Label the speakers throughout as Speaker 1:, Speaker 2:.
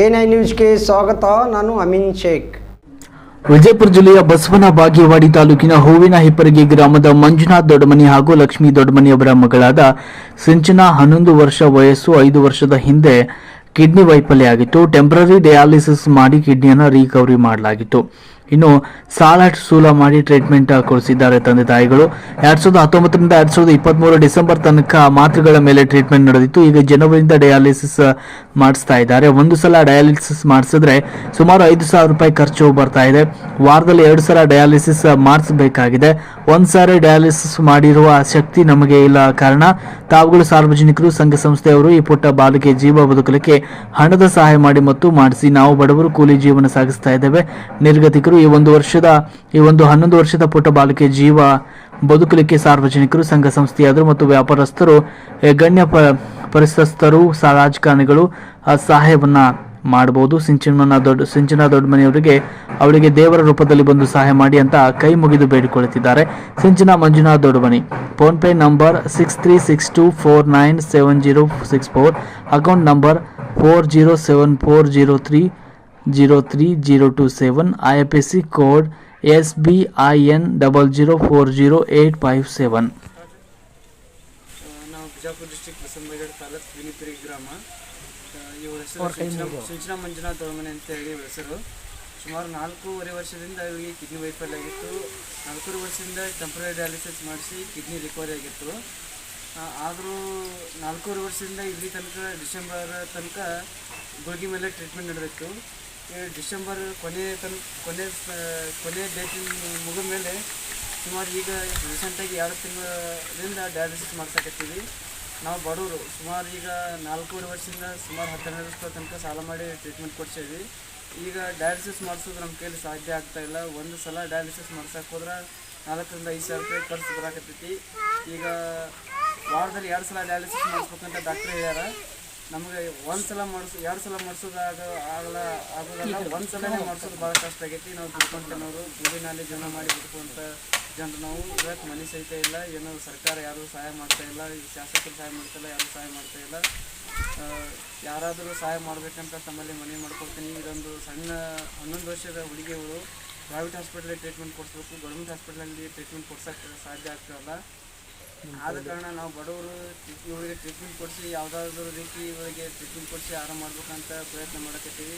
Speaker 1: A nine ನ್ಯೂಸ್ಗೆ ಸ್ವಾಗತ, ನಾನು ಅಮೀನ್ ಶೇಖ್.
Speaker 2: ವಿಜಯಪುರ ಜಿಲ್ಲೆಯ ಬಸವನ ಬಾಗೇವಾಡಿ ತಾಲೂಕಿನ ಹೂವಿನ ಹಿಪ್ಪರಗಿ ಗ್ರಾಮದ ಮಂಜುನಾಥ್ ದೊಡ್ಡಮನಿ ಹಾಗೂ ಲಕ್ಷ್ಮೀ ದೊಡ್ಡಮನಿ ಅವರ ಮಗಳಾದ ಸಿಂಚನಾ ಹನ್ನೊಂದು ವರ್ಷ ವಯಸ್ಸು ಐದು ವರ್ಷದ ಹಿಂದೆ ಕಿಡ್ನಿ ವೈಫಲ್ಯ ಆಗಿತ್ತು. ಟೆಂಪ್ರರಿ ಡಯಾಲಿಸಿಸ್ ಮಾಡಿ ಕಿಡ್ನಿಯನ್ನು ರಿಕವರಿ ಮಾಡಲಾಗಿತ್ತು. ಇನ್ನು ಸಾಲ ಸೂಲ ಮಾಡಿ ಟ್ರೀಟ್ಮೆಂಟ್ ಕೊಡಿಸಿದ್ದಾರೆ ತಂದೆ ತಾಯಿಗಳು. ಎರಡ್ ಸಾವಿರದ ಹತ್ತೊಂಬತ್ತರಿಂದ ಎರಡ್ ಸಾವಿರದ ಇಪ್ಪತ್ಮೂರು ಡಿಸೆಂಬರ್ ತನಕ ಮಾತ್ರೆಗಳ ಮೇಲೆ ಟ್ರೀಟ್ಮೆಂಟ್ ನಡೆದಿತ್ತು. ಈಗ ಜನವರಿಯಿಂದ ಡಯಾಲಿಸಿಸ್ ಮಾಡಿಸ್ತಾ ಇದ್ದಾರೆ. ಒಂದು ಸಲ ಡಯಾಲಿಸಿಸ್ ಮಾಡಿಸಿದ್ರೆ ಸುಮಾರು ಐದು ಸಾವಿರ ರೂಪಾಯಿ ಖರ್ಚು ಬರ್ತಾ ಇದೆ. ವಾರದಲ್ಲಿ ಎರಡು ಸಲ ಡಯಾಲಿಸಿಸ್ ಮಾಡಿಸಬೇಕಾಗಿದೆ. ಒಂದು ಸಾರಿ ಡಯಾಲಿಸಿಸ್ ಮಾಡಿರುವ ಶಕ್ತಿ ನಮಗೆ ಇಲ್ಲ ಕಾರಣ ತಾವುಗಳು ಸಾರ್ವಜನಿಕರು, ಸಂಘ ಸಂಸ್ಥೆಯವರು ಈ ಪುಟ್ಟ ಬಾಲಕಿಯ ಜೀವ ಬದುಕಲಿಕ್ಕೆ ಹಣದ ಸಹಾಯ ಮಾಡಿ ಮತ್ತು ಮಾಡಿಸಿ ನಾವು ಬಡವರು ಕೂಲಿ ಜೀವನ ಸಾಗಿಸ್ತಾ ಇದ್ದೇವೆ. ನಿರ್ಗತಿಕರು ಈ ಒಂದು ವರ್ಷದ, ಈ ಒಂದು ಹನ್ನೊಂದು ವರ್ಷದ ಪುಟ್ಟ ಬಾಲಿಕೆ ಜೀವ ಬದುಕಲಿಕ್ಕೆ ಸಾರ್ವಜನಿಕರು, ಸಂಘ ಸಂಸ್ಥೆಯಾದರು ಮತ್ತು ವ್ಯಾಪಾರಸ್ಥರು ಗಣ್ಯ ಪ ಪರಿಸ್ಥರು ರಾಜಕಾರಣಿಗಳು ಸಹಾಯವನ್ನ ಮಾಡಬಹುದು ಸಿಂಚನ ದೊಡ್ಡ, ಸಿಂಚನ ದೊಡ್ಡಮನೆಯವರಿಗೆ ಅವರಿಗೆ ದೇವರ ರೂಪದಲ್ಲಿ ಬಂದು ಸಹಾಯ ಮಾಡಿ ಅಂತ ಕೈ ಮುಗಿದು ಬೇಡಿಕೊಳ್ಳುತ್ತಿದ್ದಾರೆ. Sinchana Manjunath Doddamani, PhonePe number six three six two four nine seven zero six four account number four zero seven four zero three zero three zero two seven I F S C code S B I N double zero four zero eight five seven
Speaker 3: ನಾವು Bijapur district ಬಸವನಗಡ taluk ವಿನಿಪಿರಿ ಗ್ರಾಮ. ಇವರ ಹೆಸರು ಸಿಂಚನ ಸಿಂಚನ ಮಂಜುನಾಥ್ ದೊಳಮನೆ ಅಂತ ಹೇಳಿ ಇವರ ಹೆಸರು. ಸುಮಾರು ನಾಲ್ಕೂವರೆ ವರ್ಷದಿಂದ ಇವರಿಗೆ ಕಿಡ್ನಿ ವೈಫಲ್ಯ ಆಗಿತ್ತು. ನಾಲ್ಕೂವರೆ ವರ್ಷದಿಂದ ಟೆಂಪ್ರರಿ ಡಯಾಲಿಸಿಸ್ ಮಾಡಿಸಿ ಕಿಡ್ನಿ ರಿಕವರಿ ಆಗಿತ್ತು. ಆದರೂ ನಾಲ್ಕೂವರೆ ವರ್ಷದಿಂದ ಇಲ್ಲಿ ತನಕ ಡಿಸೆಂಬರ್ ತನಕ ಗುಳಿಗೆ ಮೇಲೆ ಟ್ರೀಟ್ಮೆಂಟ್ ನಡೆದಿತ್ತು. ಡಿಸೆಂಬರ್ ಕೊನೆ ತನ್, ಕೊನೆ ಕೊನೆ ಡೇಟ್ ಮುಗಿದ ಮೇಲೆ ಸುಮಾರು ಈಗ ರೀಸೆಂಟಾಗಿ ಎರಡು ತಿಂಗಳಿಂದ ಡಯಾಲಿಸಿಸ್ ಮಾಡ್ಸಕತ್ತೀವಿ. ನಾವು ಬಡವರು, ಸುಮಾರು ಈಗ ನಾಲ್ಕೂವರೆ ವರ್ಷದಿಂದ ಸುಮಾರು ಹತ್ತನೇ ವರ್ಷ ತನಕ ಸಾಲ ಮಾಡಿ ಟ್ರೀಟ್ಮೆಂಟ್ ಕೊಡ್ಸೇವಿ ಈಗ ಡಯಾಲಿಸಿಸ್ ಮಾಡಿಸೋದು ನಮ್ಮ ಕೈಲಿ ಸಾಧ್ಯ ಆಗ್ತಾ ಇಲ್ಲ. ಒಂದು ಸಲ ಡಯಾಲಿಸಿಸ್ ಮಾಡ್ಸಕ್ಕೆ ಹೋದ್ರೆ ನಾಲ್ಕರಿಂದ ಐದು ಸಾವಿರ ರೂಪಾಯಿ ಖರ್ಚು ಬರಾಕತ್ತೈತಿ. ಈಗ ವಾರದಲ್ಲಿ ಎರಡು ಸಲ ಡಯಾಲಿಸಿಸ್ ಮಾಡಿಸ್ಬೇಕಂತ ಡಾಕ್ಟ್ರ್ ಹೇಳ್ಯಾರ. ನಮಗೆ ಒಂದು ಸಲ ಮಾಡಿಸ್, ಎರಡು ಸಲ ಮಾಡಿಸೋದಾಗ ಆಗ, ಆಗಲ್ಲ, ಆಗೋದಲ್ಲ. ಒಂದು ಸಲನೇ ಮಾಡಿಸೋದು ಭಾಳ ಕಷ್ಟ ಆಗೈತಿ. ನಾವು ದುಡ್ಕೊಂಡವರು ದುಡ್ಡಿನಲ್ಲಿ ಜೀವನ ಮಾಡಿ ಬಿಟ್ಕೊಂತ ಜನರು ನಾವು. ಇವತ್ತು ಮನೆ ಸಹಿತ ಇಲ್ಲ, ಏನೋ ಸರ್ಕಾರ ಯಾರೂ ಸಹಾಯ ಮಾಡ್ತಾ ಇಲ್ಲ ಶಾಸಕರು ಸಹಾಯ ಮಾಡ್ತಾ ಇಲ್ಲ, ಯಾರು ಸಹಾಯ ಮಾಡ್ತಾ ಇಲ್ಲ. ಯಾರಾದರೂ ಸಹಾಯ ಮಾಡಬೇಕಂತ ತಮ್ಮಲ್ಲಿ ಮನವಿ ಮಾಡ್ಕೊಳ್ತೀನಿ ಇದೊಂದು ಸಣ್ಣ ಹನ್ನೊಂದು ವರ್ಷದ ಹುಡುಗಿಯವರು ಪ್ರೈವೇಟ್ ಹಾಸ್ಪಿಟ್ಲಲ್ಲಿ ಟ್ರೀಟ್ಮೆಂಟ್ ಕೊಡಿಸ್ಬೇಕು. ಗೌರ್ಮೆಂಟ್ ಹಾಸ್ಪಿಟ್ಲಲ್ಲಿ ಟ್ರೀಟ್ಮೆಂಟ್ ಕೊಡ್ಸೋಕ್ಕೆ ಸಾಧ್ಯ ಆಗ್ತಾಯಿಲ್ಲ ಆದ ಕಾರಣ ನಾವು ಬಡವರು ಇವರಿಗೆ ಟ್ರೀಟ್ಮೆಂಟ್ ಕೊಡಿಸಿ ಯಾವುದಾದ್ರೂ ರೀತಿ ಇವರಿಗೆ ಟ್ರೀಟ್ಮೆಂಟ್ ಕೊಡಿಸಿ ಆರಾಮ ಮಾಡ್ಬೇಕಂತ ಪ್ರಯತ್ನ ಮಾಡಕತ್ತೀವಿ.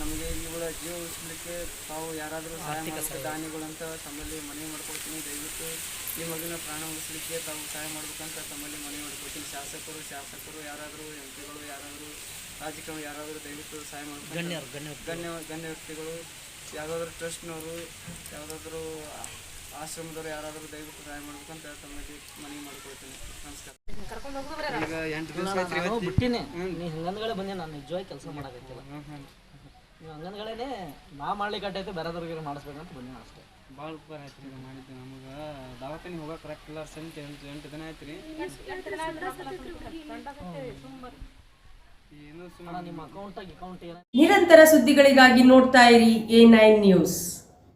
Speaker 3: ನಮಗೆ ಇವಳ ಜೀವ ಉಳಿಸ್ಲಿಕ್ಕೆ ತಾವು ಯಾರಾದರೂ ಸಹಾಯ ಮಾಡಬೇಕು ದಾನಿಗಳಂತ ತಮ್ಮಲ್ಲಿ ಮನವಿ ಮಾಡ್ಕೊಳ್ತೀನಿ ದಯವಿಟ್ಟು ಈ ಮಗುವಿನ ಪ್ರಾಣ ಉಳಿಸ್ಲಿಕ್ಕೆ ತಾವು ಸಹಾಯ ಮಾಡ್ಬೇಕಂತ ತಮ್ಮಲ್ಲಿ ಮನವಿ ಮಾಡ್ಕೊಳ್ತೀನಿ ಶಾಸಕರು ಶಾಸಕರು ಯಾರಾದರೂ ಎಂ ಪಿಗಳು ಯಾರಾದರೂ ರಾಜಕೀಯ ಯಾರಾದರೂ ದಯವಿಟ್ಟು ಸಹಾಯ ಮಾಡ್ಬೇಕು ಗಣ್ಯ ಗಣ್ಯ ವ್ಯಕ್ತಿಗಳು ಯಾವುದಾದ್ರೂ ಟ್ರಸ್ಟ್ನವರು ಯಾವುದಾದ್ರೂ ಆಶ್ರಮದವರು ಯಾರಾದರೂ ದಯವಿಟ್ಟು ಸಹಾಯ ಅಂತ ತಮ್ಮಲ್ಲಿ ಮನವಿ ಮಾಡ್ಕೊಳ್ತೀನಿ. ನಮಸ್ಕಾರ. ಈಗ ಎಂಟು ದಿವಸ ಆಯ್ತು
Speaker 4: ನಾನು ಬಿಟ್ಟಿನಿ ನೀ ಹಂಗಂದ್ಗಳೇ ಬಂದೆ ನಾನು ನಿಜವಾಗಿ ಕೆಲಸ ಮಾಡಕತ್ತಿಲ್ಲ ನೀವು ಹಂಗಂದ್ಗಳೇ ನಾ ಮಾಡ್ಲಿಕ್ಕೆ ಅಟ್ಟೈತೆ ಬೇರೆದವ್ರಿಗೆ ಮಾಡಿಸ್ಬೇಕಂತ ಬಂದಿನಿ ಅಷ್ಟೇ.
Speaker 3: ಭಾಳ ಉಪಕಾರ ಆಯ್ತು ರೀ ಮಾಡಿದ್ದು. ನಮಗೆ ದವಾಖಾನೆ ಹೋಗಕ್ಕೆ ಕರೆಕ್ಟ್ ಇಲ್ಲ ಸಂತ ಎಂಟು ಎಂಟು ದಿನ ಆಯ್ತು ರೀ.
Speaker 5: ನಿರಂತರ ಸುದ್ದಿಗಳಿಗಾಗಿ ನೋಡ್ತಾ ಇರಿ ಎ ನೈನ್ ನ್ಯೂಸ್.